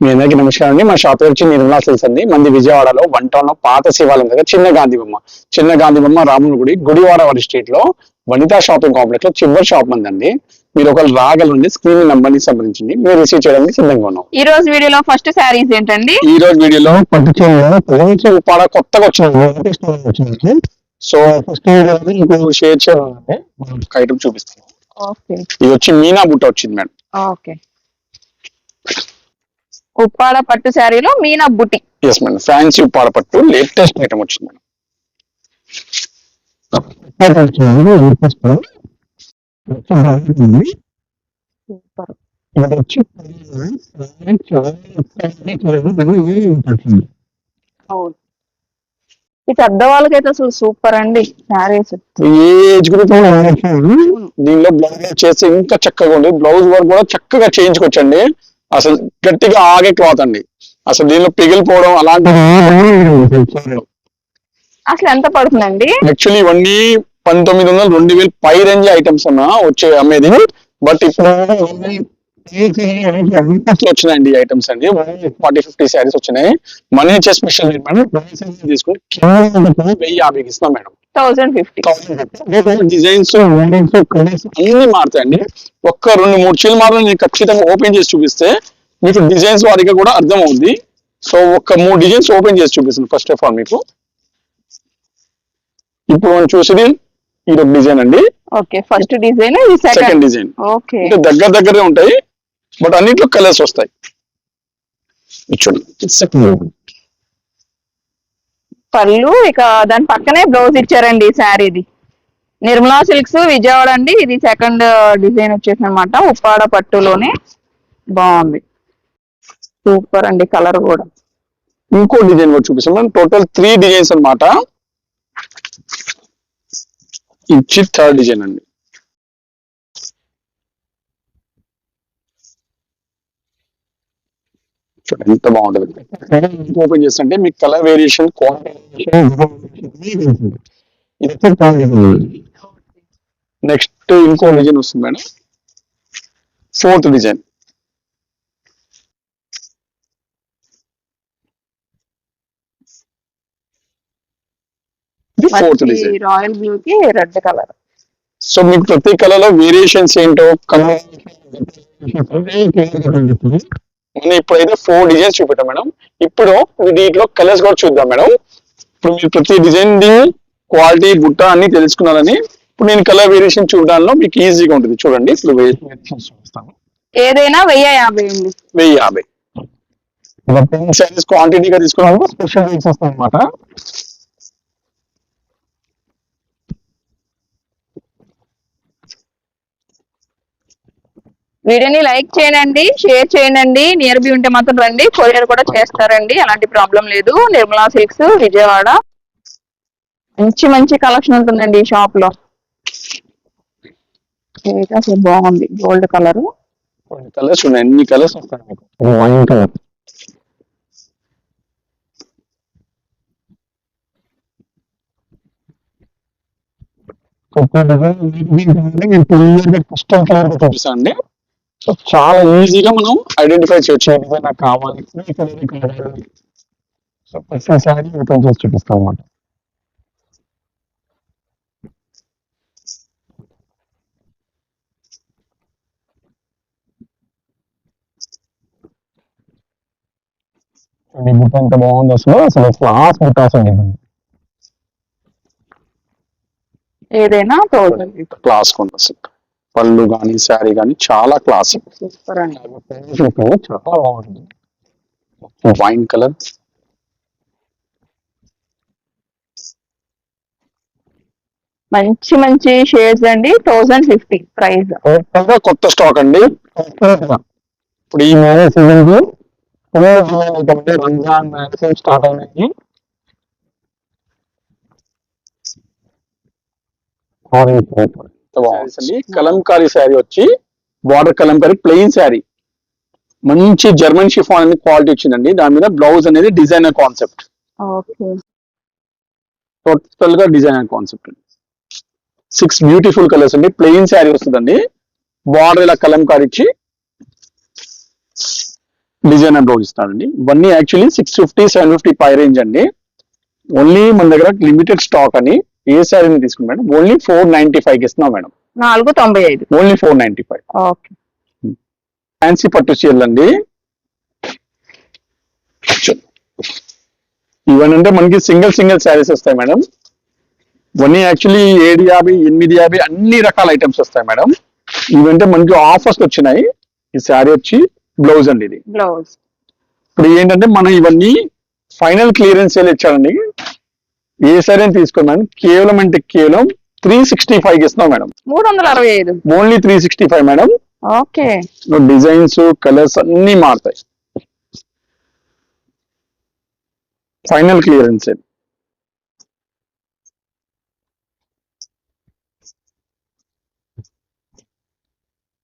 మీ అందరికీ నమస్కారం అండి. మా షాప్ వచ్చి నిర్మలా సిల్స్ అండి. మంది విజయవాడలో వన్ టౌన్లో పాత శివాలయం దగ్గర చిన్న గాంధీ బొమ్మ. చిన్న గాంధీ బొమ్మ రాముని గుడి గుడివాడ వారి స్ట్రీట్లో వనితా షాపింగ్ కాంప్లెక్స్లో చివరి షాప్ మందండి. మీరు ఒకరు రాగలండి స్క్రీన్ నంబర్ని సంప్రదించండి. మీరు రిసీవ్ చేయడానికి సిద్ధంగా ఉన్నాం. ఈ రోజు వీడియోలో ఫస్ట్ శారీస్ ఏంటండి? ఈ రోజు వీడియోలో పట్టు చీర ఉప్పాడ కొత్తగా వచ్చింది సో ఫస్ట్ ఇంకో షేర్ చేయాలంటే ఐటమ్ చూపిస్తాను ఓకే. ఇది వచ్చి మీనా బుట్ట వచ్చింది మేడం. ఓకే. ఉప్పాడ పట్టు శారీలో మీనా బుట్టి ఎస్ మేడం ఫ్యాన్సీ ఉప్పాడ పట్టు. లేటెస్ట్ ఐటమ్ వచ్చింది మేడం సూపర్. అవును. ఈ పెద్ద వాళ్ళకైతే అసలు సూపర్ అండి శారీస్. ఏజ్ గ్రూప్ దీనిలో బ్లౌజ్ చేసి ఇంకా చక్కగా ఉంది. బ్లౌజ్ వర్క్ కూడా చక్కగా చేయించుకోవచ్చండి. అసలు గట్టిగా ఆగే క్లాత్ అండి. అసలు దీనిలో పిగిలిపోవడం అలాంటివి అసలు ఎంత పడుతుందండి? యాక్చువల్లీ ఇవన్నీ పంతొమ్మిది వందల రెండు వేలు పై రేంజ్ ఐటమ్స్ ఉన్నా వచ్చే అమ్మేది. బట్ ఇప్పుడు వచ్చినాయండి ఈ ఐటమ్స్ అండి. ఫార్టీ ఫిఫ్టీ శారీస్ వచ్చినాయి. మనీ ఇచ్చే స్పెషల్ తీసుకుని వెయ్యి యాభైకి ఇస్తాం madam. Thousand fifty. Designs models colours అన్ని మారుతాయండి. ఒక్క రెండు మూడు చీలు మాత్రం నేను ఖచ్చితంగా ఓపెన్ చేసి చూపిస్తే మీకు డిజైన్స్ వారిగా కూడా అర్థం అవుద్ది సో ఒక మూడు డిజైన్స్ ఓపెన్ చేసి చూపిస్తాను ఫస్ట్ ఆఫ్ ఆల్ మీకు. ఇప్పుడు మనం చూసేది ఇది ఒక డిజైన్ అండి. ఓకే ఫస్ట్ డిజైన్ ఇది సెకండ్ డిజైన్. ఓకే. దగ్గర దగ్గరే ఉంటాయి బట్ అన్నిట్లో కలర్స్ వస్తాయి. ఇది చూడండి. సెకండ్ పళ్ళు ఇక దాని పక్కనే బ్లౌజ్ ఇచ్చారండి ఈ శారీది. నిర్మలా సిల్క్స్ విజయవాడ అండి. ఇది సెకండ్ డిజైన్ వచ్చేసి అనమాట ఉప్పాడ పట్టులోనే. బాగుంది. సూపర్ అండి కలర్ కూడా. ఇంకో డిజైన్ కూడా చూపిస్తాం. టోటల్ త్రీ డిజైన్స్ అన్నమాట. ఇచ్చి థర్డ్ డిజైన్ అండి. చూడండి ఎంత బాగుంటుంది? ఓపెన్ చేస్తుంటే మీకు కలర్ వేరియేషన్ నెక్స్ట్ ఇంకో డిజైన్ వస్తుంది madam. Fourth design fourth design royal blue కి రెడ్ కలర్ సో మీకు ప్రతి కలర్లో వేరియేషన్స్ ఏంటో మనం ఇప్పుడైతే ఫోర్ డిజైన్స్ చూపెట్టాం మేడం. ఇప్పుడు వీటిలో కలర్స్ కూడా చూద్దాం మేడం. ఇప్పుడు మీరు ప్రతి డిజైన్ ది క్వాలిటీ బుట్ట అన్ని తెలుసుకున్నారని ఇప్పుడు నేను కలర్ వేరియేషన్ చూడడంలో మీకు ఈజీగా ఉంటుంది. చూడండి. ఇప్పుడు చూపిస్తాను. ఏదైనా వెయ్యి యాభై అండి. వెయ్యి యాభై. శారీస్ క్వాంటిటీగా తీసుకున్నాము. స్పెషల్ రేట్స్ వస్తాయి అనమాట వీడియోని లైక్ చేయండి షేర్ చేయండి నియర్ బి ఉంటే మాత్రం రండి కొరియర్ కూడా చేస్తారండి ఎలాంటి ప్రాబ్లం లేదు. నిర్మలా సిల్క్స్ విజయవాడ. మంచి మంచి కలెక్షన్ ఉంటుందండి ఈ షాప్లో. అసలు బాగుంది గోల్డ్ కలర్ కలర్స్ ఉన్నాయి అన్ని కలర్స్ వస్తాయి మీకు? వైన్ కలర్ చూపిస్తానండి సో చాలా ఈజీగా మనం ఐడెంటిఫై చేయొచ్చు ఏ డిజైన్ నాకు కావాలి. కలర్ కావాలి సో ప్రతి సారీ ఓపెన్ చేసి చూపిస్తాం అన్నమాట ఈ బుట్ట ఎంత బాగుంది అసలు అసలు క్లాస్ బుట్ట అసలు ఏదైనా క్లాస్ కొంత పళ్ళు కానీ శారీ కానీ చాలా క్లాస్ సూపర్ అండి. చాలా బాగుంటుంది వైన్ కలర్ మంచి మంచి షేడ్స్ అండి. థౌసండ్ ఫిఫ్టీ ప్రైస్ కొత్త స్టాక్ అండి. ఇప్పుడు ఈ మ్యారేజ్ సీజన్కి రంజాన్ మ్యారేజ్ స్టార్ట్ అయినాయి. కలంకారీ శారీ వచ్చి బార్డర్ కలంకారీ ప్లెయిన్ శారీ. మంచి జర్మన్ షిఫాన్ అనే క్వాలిటీ వచ్చిందండి. దాని మీద బ్లౌజ్ అనేది డిజైనర్ కాన్సెప్ట్ టోటల్గా designer concept six beautiful colours అండి. ప్లెయిన్ శారీ వస్తుందండి. బార్డర్ ఇలా కలంకారీ ఇచ్చి డిజైనర్ బ్లౌజ్ ఇస్తానండి ఇవన్నీ actually six fifty seven fifty పై రేంజ్ అండి. ఓన్లీ మన దగ్గర లిమిటెడ్ స్టాక్ అని ఏ శారీని తీసుకుని మేడం? ఓన్లీ ఫోర్ నైన్టీ ఫైవ్కి ఇస్తున్నాం మేడం. నాలుగు తొంభై ఐదు. Only four ninety five okay. Fancy పట్టు చీరలు అండి. ఇవన్నీ మనకి సింగిల్ సింగిల్ శారీస్ వస్తాయి మేడం. ఇవన్నీ యాక్చువల్లీ ఏడు యాభై ఎనిమిది యాభై అన్ని రకాల ఐటమ్స్ వస్తాయి మేడం. ఇవంటే మనకి ఆఫర్స్ వచ్చినాయి. ఈ శారీ వచ్చి బ్లౌజ్ అండి ఇది. బ్లౌజ్. ఇప్పుడు ఏంటంటే మనం ఇవన్నీ ఫైనల్ క్లియరెన్స్ సేల్ ఇచ్చారండి ఏ శారీ అని మేడం కేవలం అంటే కేవలం త్రీ సిక్స్టీ ఫైవ్ ఇస్తున్నాం మేడం మూడు వందల అరవై ఐదు. Only three sixty five madam okay designs colours అన్ని మారుతాయి. ఫైనల్ క్లియరెన్స్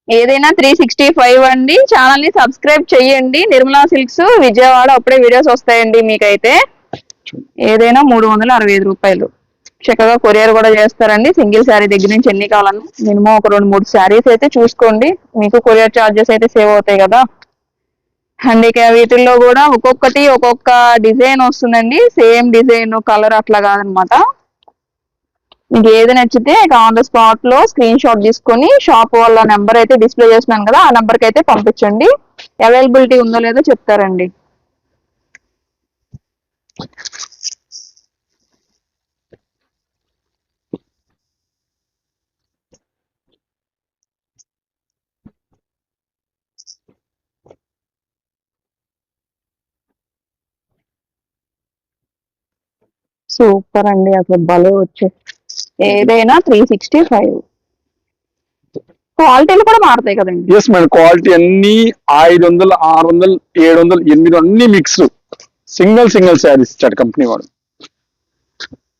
ఏదైనా త్రీ సిక్స్టీ ఫైవ్ అండి. ఛానల్ని సబ్స్క్రైబ్ చేయండి. నిర్మలా సిల్క్స్ విజయవాడ అప్పుడే వీడియోస్ వస్తాయండి మీకైతే. ఏదైనా మూడు వందల అరవై ఐదు రూపాయలు. చక్కగా కొరియర్ కూడా చేస్తారండి. సింగిల్ శారీ దగ్గర నుంచి ఎన్ని కావాలన్నా. మినిమం ఒక రెండు మూడు శారీస్ అయితే చూసుకోండి. మీకు కొరియర్ చార్జెస్ అయితే సేవ్ అవుతాయి కదా. అండ్ ఇక వీటిల్లో కూడా ఒక్కొక్కటి ఒక్కొక్క డిజైన్ వస్తుందండి. సేమ్ డిజైన్ కలర్ అట్లా కాదనమాట. మీకు ఏది నచ్చితే ఆన్ ద స్పాట్లో స్క్రీన్ షాట్ తీసుకొని షాప్ వాళ్ళ నెంబర్ అయితే డిస్ప్లే చేస్తున్నాను కదా. ఆ నెంబర్కి అయితే పంపించండి. అవైలబిలిటీ ఉందో లేదో చెప్తారండి. సూపర్ అండి అసలు భలే వచ్చే ఏదైనా త్రీ సిక్స్టీ ఫైవ్ క్వాలిటీలు కూడా మారుతాయి కదండి. ఎస్ మేడం క్వాలిటీ అన్ని ఐదు వందలు ఆరు వందలు ఏడు వందలు ఎనిమిది అన్ని మిక్స్ సింగిల్ సింగిల్ శారీస్ ఇచ్చాడు కంపెనీ వాడు.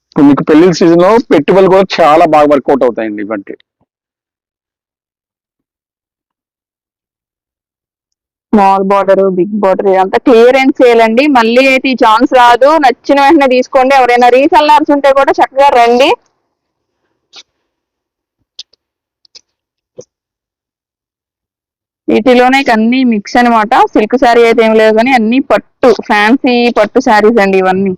ఇప్పుడు మీకు పెళ్ళి సీజన్లో పెట్టుబడులు కూడా చాలా బాగా వర్కౌట్ అవుతాయండి ఇవంటి. స్మాల్ బార్డర్ బిగ్ బార్డర్ ఇదంతా క్లియరెన్స్ చేయాలండి మళ్ళీ అయితే ఈ ఛాన్స్ రాదు. నచ్చిన వెంటనే తీసుకోండి. ఎవరైనా రీసెల్లర్స్ ఉంటే కూడా చక్కగా రండి. వీటిలోనే అన్ని మిక్స్ అనమాట సిల్క్ శారీ అయితే ఏం లేదు కానీ అన్ని పట్టు ఫ్యాన్సీ పట్టు శారీస్ అండి ఇవన్నీ.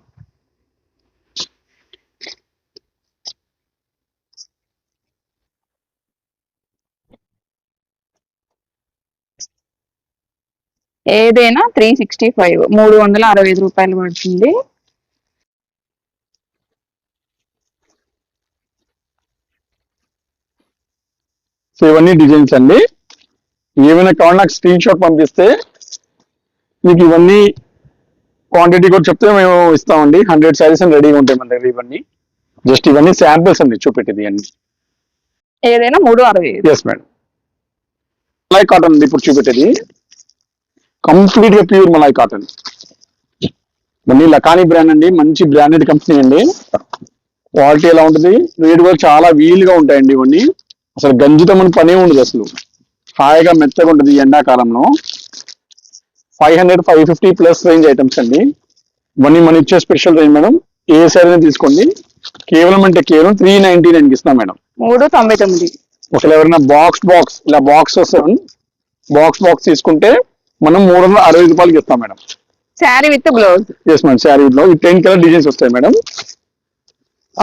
ఏదైనా త్రీ సిక్స్టీ ఫైవ్ మూడు వందల అరవై ఐదు రూపాయలు పడుతుంది. సో ఇవన్నీ డిజైన్స్ అండి. ఏమైనా కావాలి నాకు స్క్రీన్ షాట్ పంపిస్తే మీకు ఇవన్నీ క్వాంటిటీ కూడా చెప్తే మేము ఇస్తామండి. హండ్రెడ్ శారీస్ అని రెడీగా ఉంటాయి మన దగ్గర ఇవన్నీ. జస్ట్ ఇవన్నీ శాంపిల్స్ అండి చూపెట్టేది అన్ని ఏదైనా మూడు అరవై ఎస్ మేడం మలాయ్ కాటన్ ఇప్పుడు చూపెట్టేది. కంప్లీట్గా ప్యూర్ మలాయ్ కాటన్. ఇవన్నీ లకానీ బ్రాండ్ అండి మంచి బ్రాండెడ్ కంపెనీ అండి. క్వాలిటీ ఎలా ఉంటుంది? రేట్ కూడా చాలా వీలుగా ఉంటాయండి ఇవన్నీ. అసలు గంజితో మన పనే ఉండదు అసలు. హాయిగా మెత్తగా ఉంటుంది ఈ ఎండాకాలంలో. Five hundred five fifty plus range items అండి. ఇవన్నీ మన ఇచ్చే స్పెషల్ రేంజ్ మేడం. ఏ సైజ్ తీసుకోండి. కేవలం అంటే కేవలం త్రీ నైన్టీ నైన్కి ఇస్తాం మేడం. మూడు తొంభై తొమ్మిది. ఒకవేళ ఎవరైనా బాక్స్ బాక్స్ ఇలా బాక్స్ వస్తుంది బాక్స్ బాక్స్ తీసుకుంటే మనం మూడు వందల అరవై రూపాయలకి ఇస్తాం madam. Saree with blouse? Yes madam శారీలో ఈ టెన్ కలర్ డిజైన్స్ వస్తాయి మేడం.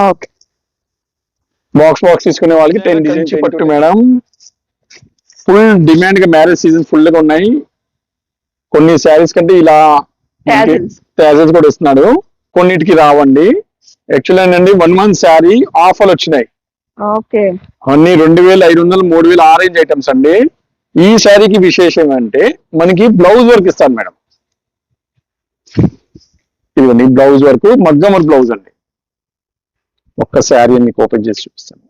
ఓకే. బాక్స్ బాక్స్ తీసుకునే వాళ్ళకి టెన్ డిజైన్స్ పట్టు మేడం. ఫుల్ డిమాండ్గా మ్యారేజ్ సీజన్ ఫుల్గా ఉన్నాయి. కొన్ని శారీస్ కంటే ఇలా. ట్యాజెస్ కూడా ఇస్తున్నాడు. కొన్నిటికి రావండి. యాక్చువల్ ఏంటంటే వన్ మంత్ శారీ ఆఫర్లు వచ్చినాయి. ఓకే. అన్ని రెండు వేల ఐదు వందలు మూడు వేల ఆరెంజ్ ఐటమ్స్ అండి. ఈ శారీకి విశేషం అంటే మనకి బ్లౌజ్ వర్క్ ఇస్తాను మేడం. ఇదిగోండి బ్లౌజ్ వర్క్ మగ్గం వర్క్ బ్లౌజ్ అండి. ఒక్క శారీ మీకు ఓపెన్ చేసి చూపిస్తాను.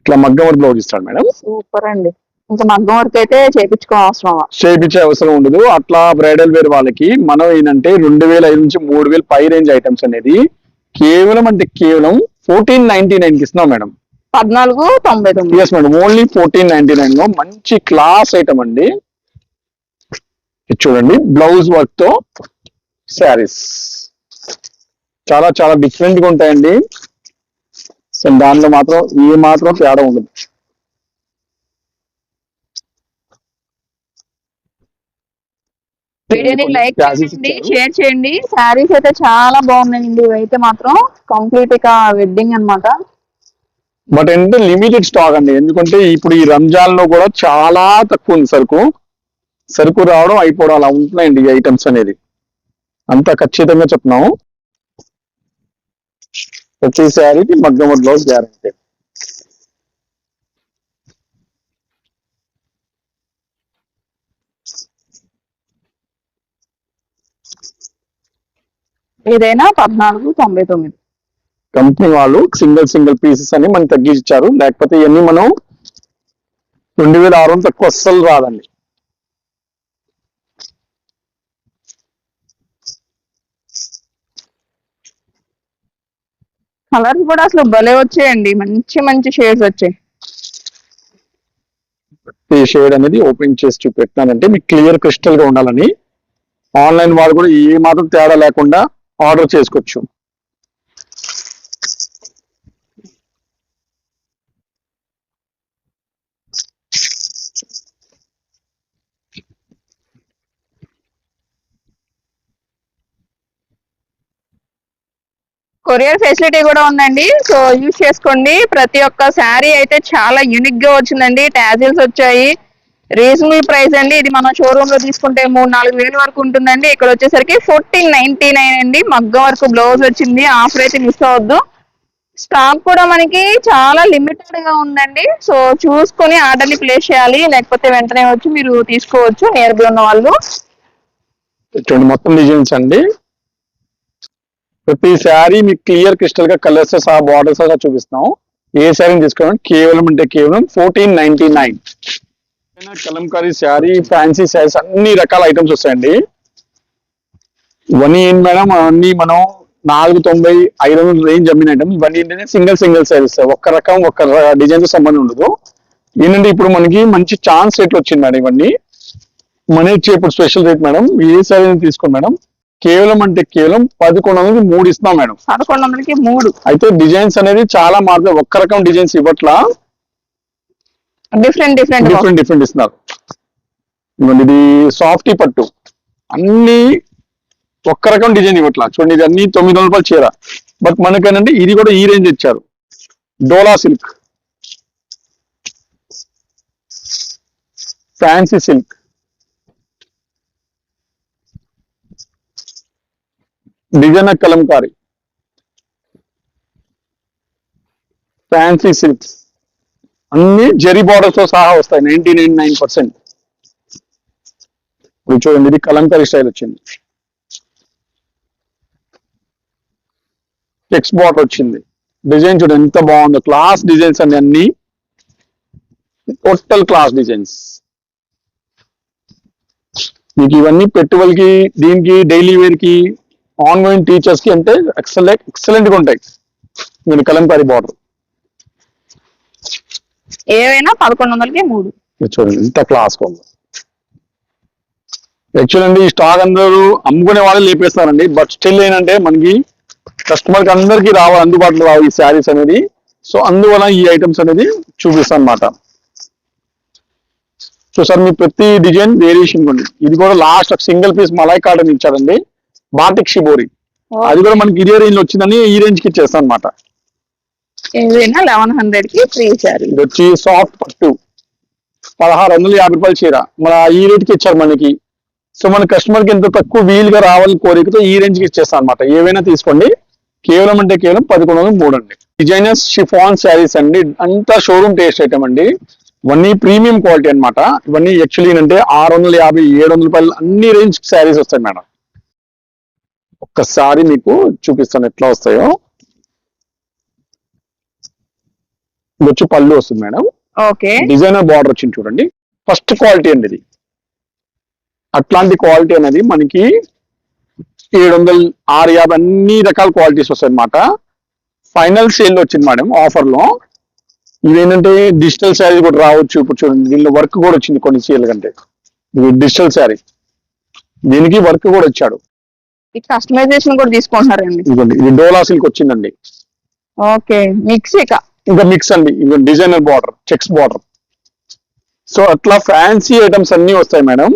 ఇట్లా మగ్గం వర్క్ బ్లౌజ్ ఇస్తాడు మేడం. సూపర్ అండి. ఇంకా మగ్గం వర్క్ అయితే చేపించుకోవడం అవసరం చేయించే అవసరం ఉండదు. అట్లా బ్రైడల్ వేర్ వాళ్ళకి మనం ఏంటంటే రెండు వేల ఐదు నుంచి మూడు వేల పై రేంజ్ ఐటమ్స్ అనేది కేవలం అంటే కేవలం ఫోర్టీన్ నైన్టీ నైన్కి ఇస్తున్నాం మేడం. పద్నాలుగు తొంభై తొమ్మిది. Yes madam only fourteen ninety నైన్లో మంచి క్లాస్ ఐటమ్ అండి. చూడండి బ్లౌజ్ వర్క్తో శారీస్ చాలా చాలా డిఫరెంట్గా ఉంటాయండి. సో దానిలో మాత్రం ఏ మాత్రం తేడా ఉండదు. వీడియోని లైక్ చేయండి. షేర్ చేయండి. శారీస్ అయితే చాలా బాగున్నాయండి. ఇవైతే మాత్రం కంప్లీట్ ఇక వెడ్డింగ్ అన్నమాట. బట్ ఏంటంటే లిమిటెడ్ స్టాక్ అండి. ఎందుకంటే ఇప్పుడు ఈ రంజాన్లో కూడా చాలా తక్కువ ఉంది సరుకు. సరుకు రావడం అయిపోవడం అలా ఉంటున్నాయండి ఈ ఐటమ్స్ అనేది. అంత ఖచ్చితంగా చెప్తున్నాము. ప్రతి శారీకి మగ్గమ బ్లౌజ్ గ్యారంటీ. ఏదైనా పద్నాలుగు తొంభై తొమ్మిది. కంపెనీ వాళ్ళు సింగిల్ సింగిల్ పీసెస్ అని మనకి తగ్గించారు. లేకపోతే ఇవన్నీ మనం రెండు వేల ఆరు వందలు తక్కువ అస్సలు రాదండి. కలర్స్ కూడా అసలు భలే వచ్చాయండి. మంచి మంచి షేడ్స్ వచ్చాయి. ఈ షేడ్ అనేది ఓపెన్ చేసి చూపెట్టినానంటే మీకు క్లియర్ క్రిస్టల్గా ఉండాలని. ఆన్లైన్ వాళ్ళు కూడా ఏ మాత్రం తేడా లేకుండా ఆర్డర్ చేసుకోవచ్చు. కొరియర్ ఫెసిలిటీ కూడా ఉందండి. సో యూజ్ చేసుకోండి. ప్రతి ఒక్క శారీ అయితే చాలా యూనిక్గా వచ్చిందండి. టాజిల్స్ వచ్చాయి. రీజనబుల్ ప్రైస్ అండి. ఇది మనం షోరూమ్లో తీసుకుంటే మూడు నాలుగు వేల వరకు ఉంటుందండి. ఇక్కడ వచ్చేసరికి ఫోర్టీన్ నైన్టీ నైన్ అండి. మగ్గం వరకు బ్లౌజ్ వచ్చింది. ఆఫర్ అయితే మిస్ అవ్వద్దు. స్టాక్ కూడా మనకి చాలా లిమిటెడ్గా ఉందండి. సో చూసుకొని ఆర్డర్ని ప్లేస్ చేయాలి. లేకపోతే వెంటనే వచ్చి మీరు తీసుకోవచ్చు. నియర్ బై ఉన్న వాళ్ళు. చూడండి మొత్తం డిజైన్స్ అండి. ప్రతి శారీ మీకు క్లియర్ క్రిస్టల్గా కలర్స్ సహా బార్డర్స్ సహా చూపిస్తున్నాం. ఏ శారీని తీసుకోవడం కేవలం అంటే కేవలం fourteen ninety nine kalamkari saree fancy sarees అన్ని రకాల ఐటమ్స్ వస్తాయండి. ఇవన్నీ ఏంటి మేడం అన్ని మనం నాలుగు తొంభై ఐదు వందల రేంజ్ అమ్మిన ఐటమ్ ఇవన్నీ ఏంటంటే సింగిల్ సింగిల్ శారీస్ ఒక్క రకం ఒక్క డిజైన్తో సంబంధం ఉండదు. ఏంటంటే ఇప్పుడు మనకి మంచి ఛాన్స్ రేట్లు వచ్చింది మేడం ఇవన్నీ. మన ఇచ్చే ఇప్పుడు స్పెషల్ రేట్ మేడం ఏ శారీ తీసుకోండి మేడం కేవలం అంటే కేవలం పదకొండు వందలకి మూడు ఇస్తున్నాం మేడం పదకొండు వందలకి మూడు. అయితే డిజైన్స్ అనేది చాలా మారుతాయి ఒక్క రకం డిజైన్స్ ఇవ్వట్లా. డిఫరెంట్ డిఫరెంట్ డిఫరెంట్ డిఫరెంట్ ఇస్తున్నారు ఇది సాఫ్టీ పట్టు. అన్ని ఒక్క రకం డిజైన్ ఇవ్వట్లా. చూడండి ఇది అన్ని తొమ్మిది వందల రూపాయలు చీర. బట్ మనకేనంటే ఇది కూడా ఈ రేంజ్ ఇచ్చారు. Dola silk fancy silk design kalamkari fancy silks అన్ని జెరీ బార్డర్స్తో సహా వస్తాయి నైన్టీ నైన్ నైన్ పర్సెంట్ ఇప్పుడు చూడండి ఇది కలంకారీ స్టైల్ వచ్చింది. టెక్స్ బార్డర్ వచ్చింది. డిజైన్ చూడండి ఎంత బాగుందో. క్లాస్ డిజైన్స్ అన్ని అన్ని టోటల్ క్లాస్ డిజైన్స్ మీకు ఇవన్నీ పెట్టుబడికి దీనికి డైలీ వేర్కి ఆన్ టీచర్స్కి అంటే ఎక్సలెంట్ ఎక్సలెంట్గా ఉంటాయి. మీరు కలంకారీ బార్డర్ ఏవైనా పదకొండు వందలకి మూడు. చూడండి ఇంత క్లాస్ యాక్చువల్ అండి ఈ స్టాక్ అందరూ అమ్ముకునే వాళ్ళు లేపేస్తారండి. బట్ స్టిల్ ఏంటంటే మనకి కస్టమర్కి అందరికి రావాలి అందుబాటులో రావు ఈ శారీస్ అనేది. సో అందువల్ల ఈ ఐటమ్స్ అనేది చూపిస్తాను అనమాట సో సార్ మీ ప్రతి డిజైన్ వేరియేషన్ ఉంది ఇది కూడా last single piece malai cotton ఇచ్చారండి. బాటిక్ షిబోరి అది కూడా మనకి ఇదే రేంజ్ వచ్చిందని ఈ రేంజ్కి ఇచ్చేస్తాను అనమాట ఏదైనా లెవెన్ హండ్రెడ్కి ఫ్రీ శారీ ఇది వచ్చి సాఫ్ట్ పట్టు. పదహారు వందల యాభై రూపాయలు చీర. మన ఈ రేట్కి ఇచ్చారు మనకి. సో మన కస్టమర్కి ఎంత తక్కువ వీలుగా రావాలని కోరికతో ఈ రేంజ్కి ఇచ్చేస్తాం అనమాట ఏవైనా తీసుకోండి. కేవలం అంటే కేవలం పదకొండు వందల మూడు అండి. డిజైనర్స్ షిఫాన్ శారీస్ అండి. అంతా షోరూమ్ టేస్ట్ ఐటమ్ అండి. ఇవన్నీ ప్రీమియం క్వాలిటీ అనమాట ఇవన్నీ యాక్చువల్లీ ఏంటంటే ఆరు వందల యాభై ఏడు వందల రూపాయలు అన్ని రేంజ్ శారీస్ వస్తాయి మేడం. ఒక్కసారి మీకు చూపిస్తాను ఎట్లా వస్తాయో. ఇది వచ్చి పళ్ళు వస్తుంది మేడం. ఓకే. డిజైనర్ బార్డర్ వచ్చింది చూడండి. ఫస్ట్ క్వాలిటీ అండి ఇది అట్లాంటి క్వాలిటీ అనేది మనకి ఏడు వందలు ఆరు యాభై అన్ని రకాల క్వాలిటీస్ వస్తాయి అనమాట ఫైనల్ సేల్ వచ్చింది మేడం ఆఫర్లో ఇదేంటంటే డిజిటల్ శారీ కూడా రావచ్చు. ఇప్పుడు చూడండి దీనిలో వర్క్ కూడా వచ్చింది కొన్ని చీరల కంటే. ఇది డిజిటల్ శారీ దీనికి వర్క్ కూడా వచ్చాడు. కస్టమైజేషన్ కూడా తీసుకుంటున్నారండి. ఇది డోలా సిల్క్ వచ్చిందండి. ఓకే మిక్స్ ఇక ఇంకా మిక్స్ అండి. ఇది designer border checks border so అట్లా ఫ్యాన్సీ ఐటమ్స్ అన్ని వస్తాయి మేడం.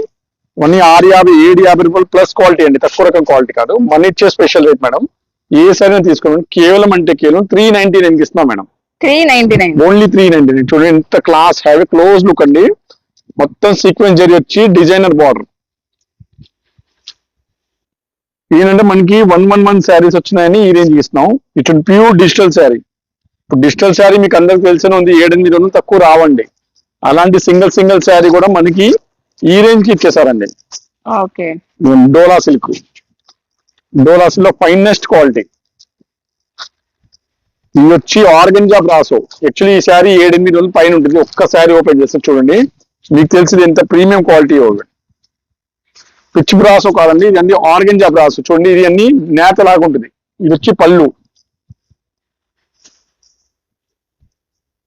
కొన్ని ఆరు యాభై ఏడు యాభై రూపాయలు ప్లస్ క్వాలిటీ అండి. తక్కువ రకం క్వాలిటీ కాదు. మన ఇచ్చే స్పెషల్ రేట్ మేడం. ఏ సరైన తీసుకోండి. కేవలం అంటే కేవలం త్రీ నైన్టీ నైన్ ఇస్తున్నాం madam. Three ninety nine only three ninety nine చూడండి ఎంత క్లాస్ హ్యావ్ క్లోజ్ లుక్ అండి. మొత్తం సీక్వెన్స్ జరి వచ్చి డిజైనర్ బార్డర్ ఏంటంటే మనకి వన్ వన్ వన్ శారీస్ వచ్చినాయని ఈ రేంజ్ ఇస్తున్నాం. ఇటు ప్యూర్ డిజిటల్ శారీ ఇప్పుడు డిజిటల్ శారీ మీకు అందరికి తెలిసిన ఉంది ఏడెనిమిది వందలు తక్కువ రావండి. అలాంటి సింగిల్ సింగిల్ శారీ కూడా మనకి ఈ రేంజ్కి ఇచ్చేసారండి డోలా సిల్క్. డోలా సిల్క్లో ఫైనెస్ట్ క్వాలిటీ. ఇది వచ్చి ఆర్గంజా బ్రాసో యాక్చువల్లీ ఈ శారీ ఏడెనిమిది వందల పైన ఉంటుంది. ఒక్క శారీ ఓపెన్ చేస్తే చూడండి. మీకు తెలిసింది ఎంత ప్రీమియం క్వాలిటీ పిచ్ బ్రాసో కాదండి ఇది అన్ని ఆర్గంజా బ్రాసో చూడండి ఇది అన్ని నేత లాగా ఉంటుంది. ఇది వచ్చి పళ్ళు.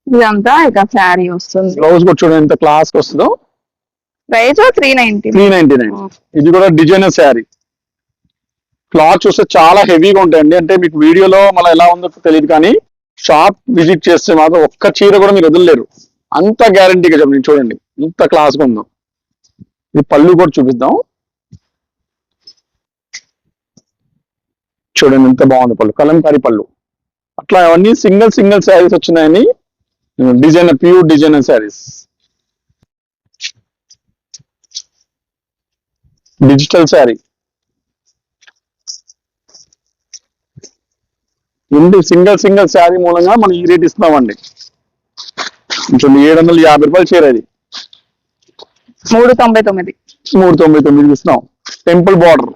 ఇదంతా ఇక శారీ వస్తుంది. బ్లౌజ్ కూడా చూడండి ఎంత క్లాస్ వస్తుందో. Price three ninety three ninety nine ఇది కూడా డిజైనర్ శారీ. క్లాత్ చూస్తే చాలా హెవీగా ఉంటాయండి. అంటే మీకు వీడియోలో మళ్ళీ ఎలా ఉందో తెలియదు కానీ షాప్ విజిట్ చేస్తే మాత్రం ఒక్క చీర కూడా మీరు వదలలేరు. అంత గ్యారంటీగా చెప్పండి చూడండి ఇంత క్లాస్గా ఉందో. ఇది పళ్ళు కూడా చూపిద్దాం. చూడండి ఎంత బాగుంది పళ్ళు. కలంకారీ పళ్ళు. అట్లా అవన్నీ సింగిల్ సింగిల్ శారీస్ వచ్చినాయని designer pure designer sarees. Digital saree. ఇంటి సింగిల్ సింగిల్ శారీ మూలంగా మనం ఈ రేట్ ఇస్తున్నామండి. చూడండి ఏడు వందల యాభై రూపాయలు చీర ఇది. మూడు తొంభై తొమ్మిది. మూడు తొంభై తొమ్మిది ఇస్తున్నాం. Temple border.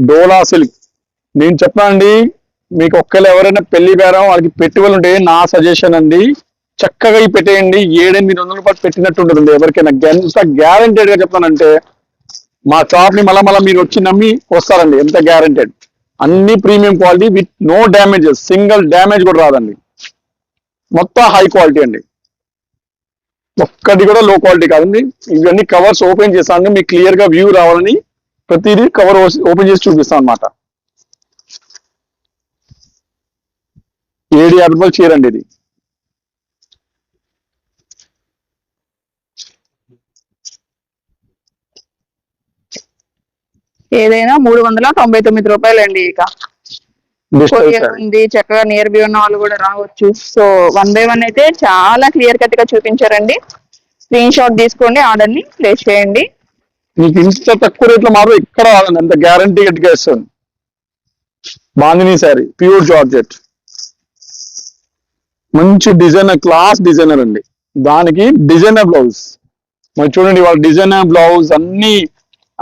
డోలా సిల్క్. నేను చెప్పానండి మీకు ఒక్కరు ఎవరైనా పెళ్ళి బేరం వాళ్ళకి పెట్టుబడులు ఉంటే నా సజెషన్ అండి చక్కగా ఈ పెట్టేయండి. ఏడెనిమిది వందల రూపాయలు పెట్టినట్టు ఉంటుంది ఎవరికైనా. ఎంత గ్యారంటెడ్గా చెప్తానంటే మా షాప్ని మళ్ళా మళ్ళీ మీరు వచ్చి నమ్మి వస్తారండి. ఎంత గ్యారంటెడ్ అన్ని premium quality with no damages single damage కూడా రాదండి. మొత్తం హై క్వాలిటీ అండి. ఒక్కటి కూడా లో క్వాలిటీ కాదండి. ఇవన్నీ కవర్స్ ఓపెన్ చేస్తాను. మీకు క్లియర్గా వ్యూ రావాలని ప్రతిదీ కవర్ ఓపెన్ చేసి చూపిస్తాను అనమాట ఏడు యాభై రూపాయలు చీరండి ఇది. ఏదైనా మూడు వందల తొంభై తొమ్మిది రూపాయలండి ఇక. డిజిటల్ కొరియర్ శారీ ఉంది చక్కగా నియర్ బై ఉన్న వాళ్ళు కూడా రావచ్చు. సో వన్ బై వన్ అయితే చాలా క్లియర్ కట్గా చూపించారండి. స్క్రీన్ షాట్ తీసుకోండి ఆర్డర్ని ప్లేస్ చేయండి. మీకు ఇంత తక్కువ రేట్లో మాత్రం ఎక్కడ రాదండి అంత గ్యారంటీ గట్టిగా ఇస్తుంది బాందిని శారీ ప్యూర్ జార్జెట్ మంచి డిజైనర్ క్లాస్ డిజైనర్ అండి. దానికి డిజైనర్ బ్లౌజ్ మరి చూడండి వాళ్ళ డిజైనర్ బ్లౌజ్ అన్ని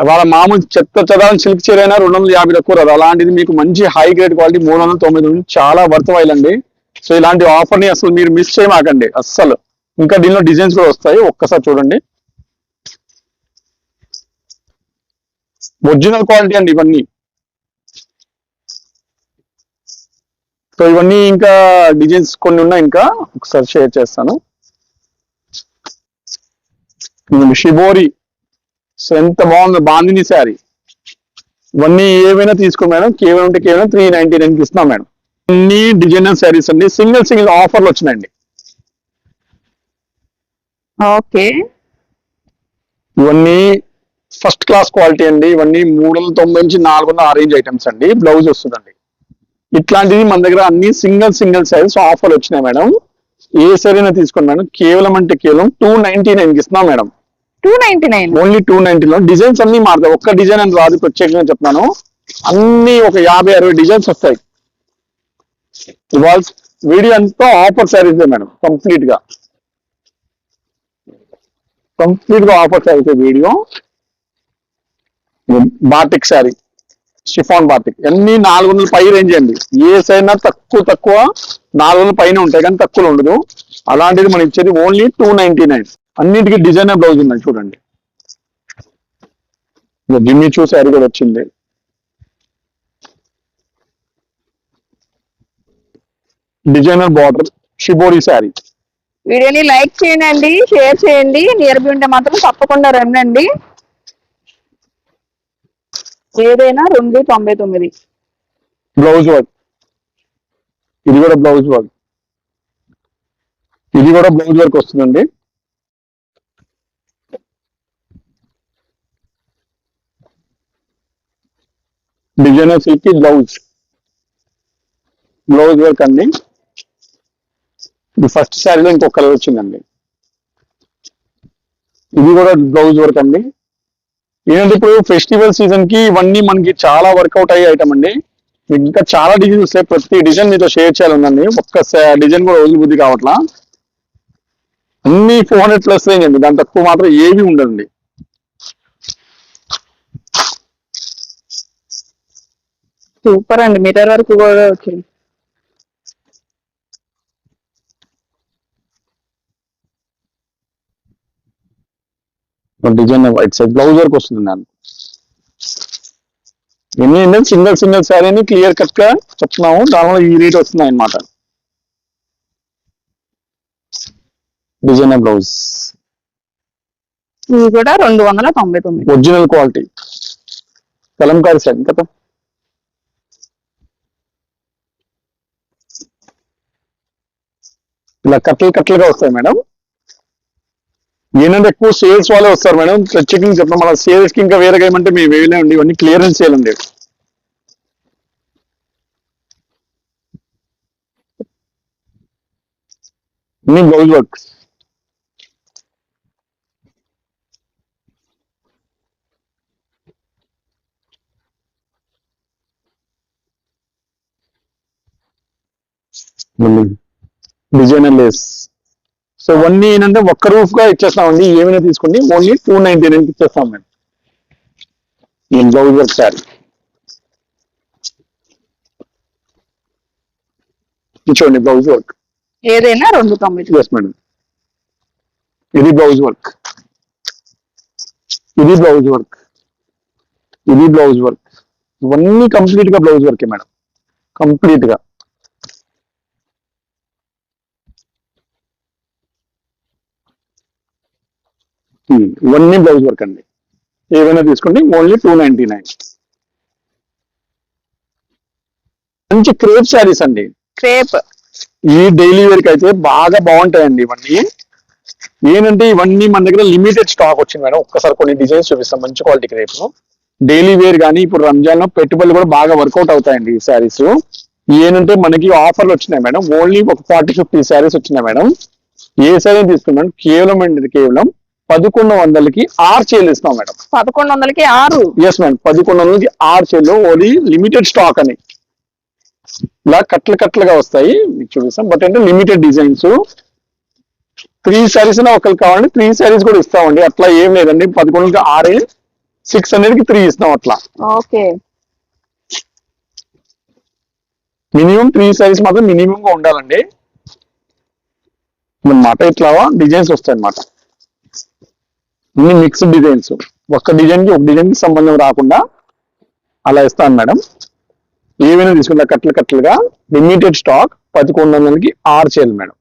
వాళ్ళ మామూలు చెత్త చదాలని సిల్క్ చీర అయినా రెండు వందల యాభై తక్కువ రాదు. అలాంటిది మీకు మంచి హై గ్రేడ్ క్వాలిటీ మూడు వందల తొమ్మిది నుండి చాలా వర్త్ అండి. సో ఇలాంటి ఆఫర్ని అసలు మీరు మిస్ చేయమాకండి. అస్సలు. ఇంకా దీనిలో డిజైన్స్ కూడా వస్తాయి. ఒక్కసారి చూడండి. ఒరిజినల్ క్వాలిటీ అండి ఇవన్నీ. సో ఇవన్నీ ఇంకా డిజైన్స్ కొన్ని ఉన్నాయి ఇంకా. ఒకసారి షేర్ చేస్తాను. షిబోరి. సో ఎంత బాగుందో బాందిని శారీ. ఇవన్నీ ఏవైనా తీసుకో మేడం. కేవలం అంటే కేవలం త్రీ నైన్టీ నైన్కి ఇస్తున్నాం మేడం. అన్ని డిజైనర్ శారీస్ అండి. సింగిల్ సింగిల్ ఆఫర్లు వచ్చినాయండి. ఓకే. ఇవన్నీ ఫస్ట్ క్లాస్ క్వాలిటీ అండి. ఇవన్నీ మూడు వందల తొంభై నుంచి నాలుగు వందల ఆరేంజ్ ఐటమ్స్ అండి. బ్లౌజ్ వస్తుందండి. ఇట్లాంటివి మన దగ్గర అన్ని సింగిల్ సింగిల్ సైజ్ ఆఫర్ వచ్చినాయి మేడం. ఏ సరైనా తీసుకోండి మేడం. కేవలం అంటే కేవలం టూ నైన్టీ నైన్కి ఇస్తున్నాం madam. Two ninety nine only two నైన్టీలో designs అన్ని మారుతాయి. ఒక్క డిజైన్ అని రాదు ప్రత్యేకంగా చెప్తున్నాను అన్ని ఒక యాభై అరవై డిజైన్స్ వస్తాయి. ఇవాళ వీడియో అంతా ఆఫర్ శారీస్ మేడం. కంప్లీట్గా. కంప్లీట్గా offer saris video. Batik sari. Chiffon batik అన్ని నాలుగు వందల పై రేంజ్ అండి. ఏ సైనా తక్కువ తక్కువ నాలుగు వందల పైన ఉంటాయి కానీ తక్కువ ఉండదు. అలాంటిది మనం ఇచ్చేది ఓన్లీ టూ నైన్టీ నైన్ అన్నిటికీ డిజైనర్ బ్లౌజ్ ఉన్నాయి చూడండి. జిమ్మి చూ శారీ కూడా వచ్చింది. Designer border shibori sari. వీడియోని లైక్ చేయండి షేర్ చేయండి. నియర్ బై ఉంటే మాత్రం తప్పకుండా రండి. ఏదైనా రెండు తొంభై తొమ్మిది. బ్లౌజ్ వర్క్ ఇది కూడా బ్లౌజ్ వర్క్ ఇది కూడా బ్లౌజ్ వర్క్ వస్తుందండి. Designer silk blouse blouse work అండి. ఇది ఫస్ట్ శారీలో ఇంకొక కలర్ వచ్చిందండి. ఇది కూడా బ్లౌజ్ వర్క్ అండి. ఏంటంటే ఇప్పుడు ఫెస్టివల్ సీజన్కి ఇవన్నీ మనకి చాలా వర్కౌట్ అయ్యే ఐటమ్ అండి. ఇంకా చాలా డిజైన్స్ వస్తాయి ప్రతి డిజైన్ మీతో షేర్ చేయాలి ఒక్క డిజైన్ కూడా వదిలి బుద్ధి కావట్లా. అన్ని ఫోర్ హండ్రెడ్ ప్లస్ రేంజ్ అండి. దాని తక్కువ మాత్రం ఏవి ఉండదండి. సూపర్ అండి. మీటర్ వరకు కూడా వచ్చింది design white side blouse work వస్తుంది నాకు ఎన్ని ఏంటంటే సింగిల్ సింగిల్ శారీని క్లియర్ కట్గా చెప్తున్నాము. దానివల్ల ఈ రేట్ వస్తున్నాయి అన్నమాట. Designer blouse. ఇవి కూడా రెండు వందల తొంభై తొమ్మిది. Original quality. కలంకారీ సెట్ కదా. ఇలా కట్టలు కట్టలుగా వస్తాయి మేడం. ఏంటంటే ఎక్కువ సేల్స్ వాళ్ళే వస్తారు మేడం. ప్రత్యేకంగా చెప్తాం మన సేల్స్కి ఇంకా వేరేగా ఏమంటే మేము వేయలేమండి ఇవన్నీ క్లియరెన్స్ చేయాలండి అన్ని బ్లౌజ్ డిజైనర్ లేస్. సో ఇవన్నీ ఏంటంటే ఒక్క రూఫ్గా ఇచ్చేస్తామండి. ఏమైనా తీసుకోండి. ఓన్లీ టూ నైన్టీ నైన్ ఇచ్చేస్తాం మేము. ఈ బ్లౌజ్ వర్క్ శారీ చూడండి బ్లౌజ్ వర్క్. ఏదైనా రెండు తొమ్మిది ఎస్ మేడం ఇది బ్లౌజ్ వర్క్. ఇది బ్లౌజ్ వర్క్. ఇది బ్లౌజ్ వర్క్. ఇవన్నీ కంప్లీట్గా బ్లౌజ్ వర్కే మేడం కంప్లీట్గా ఇవన్నీ బ్లౌజ్ వర్క్ అండి. ఏవైనా తీసుకోండి. ఓన్లీ టూ నైన్టీ నైన్ మంచి క్రేప్ శారీస్ అండి. క్రేప్. ఈ డైలీ వేర్కి అయితే బాగా బాగుంటాయండి ఇవన్నీ. ఏంటంటే ఇవన్నీ మన దగ్గర లిమిటెడ్ స్టాక్ వచ్చింది మేడం. ఒక్కసారి కొన్ని డిజైన్స్ చూపిస్తాం. మంచి క్వాలిటీకి రేపు డైలీ వేర్ కానీ ఇప్పుడు రంజాన్లో పెట్టుబడులు కూడా బాగా వర్కౌట్ అవుతాయండి ఈ శారీస్. ఏంటంటే మనకి ఆఫర్లు వచ్చినాయి మేడం. ఓన్లీ ఒక ఫార్టీ ఫిఫ్టీ శారీస్ వచ్చినాయి మేడం. ఏ శారీ తీసుకున్నాం కేవలం అండి కేవలం. పదకొండు వందలకి ఆరు చేలు ఇస్తాం మేడం. పదకొండు వందలకి ఆరు? ఎస్ మేడం పదకొండు వందలకి ఆరు చేలు ఓన్లీ లిమిటెడ్ స్టాక్ అని. ఇలా కట్లు కట్లుగా వస్తాయి మీకు చూపిస్తాం. బట్ అంటే లిమిటెడ్ డిజైన్స్ త్రీ శారీస్ ఒకరికి కావాలంటే త్రీ శారీస్ కూడా ఇస్తామండి. అట్లా ఏం లేదండి. పదకొండుకి ఆరే సిక్స్ హండ్రెడ్కి త్రీ ఇస్తాం అట్లా. ఓకే. మినిమం త్రీ శారీస్ మాత్రం మినిమం గా ఉండాలండి. అన్నమాట ఇట్లా డిజైన్స్ వస్తాయి అన్నమాట అన్ని మిక్స్డ్ డిజైన్స్ ఒక్క డిజైన్కి ఒక డిజైన్కి సంబంధం రాకుండా అలా ఇస్తాను మేడం. ఏమైనా తీసుకుంటా కట్టలు కట్టలుగా లిమిటెడ్ స్టాక్ పదకొండు వందలకి ఆరు చేయాలి మేడం.